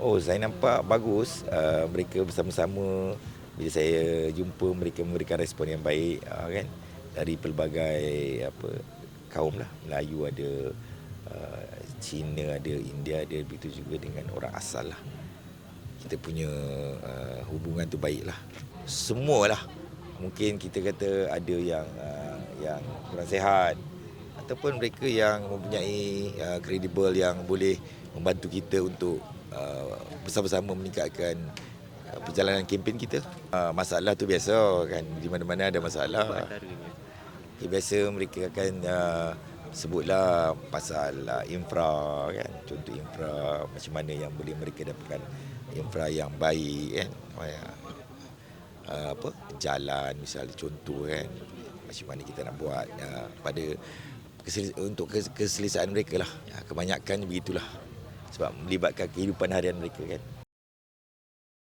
Oh, saya nampak bagus. Uh, mereka bersama-sama bila saya jumpa mereka memberikan respon yang baik uh, kan dari pelbagai apa kaum lah. Melayu ada, uh, Cina ada, India ada, begitu juga dengan orang asal lah. Kita punya uh, hubungan tu baik lah. Semualah. Mungkin kita kata ada yang uh, yang kurang sihat ataupun mereka yang mempunyai uh, kredibel yang boleh membantu kita untuk uh, bersama-sama meningkatkan uh, perjalanan kempen kita. Uh, masalah tu biasa kan di mana-mana ada masalah. Ya, biasa mereka akan uh, sebutlah pasal uh, infra kan. Contoh infra macam mana yang boleh mereka dapatkan infra yang baik kan. Uh, apa? Jalan misalnya contoh kan. Macam mana kita nak buat uh, pada untuk kes- keselesaan mereka lah. Ya, kebanyakan begitulah sebab melibatkan kehidupan harian mereka kan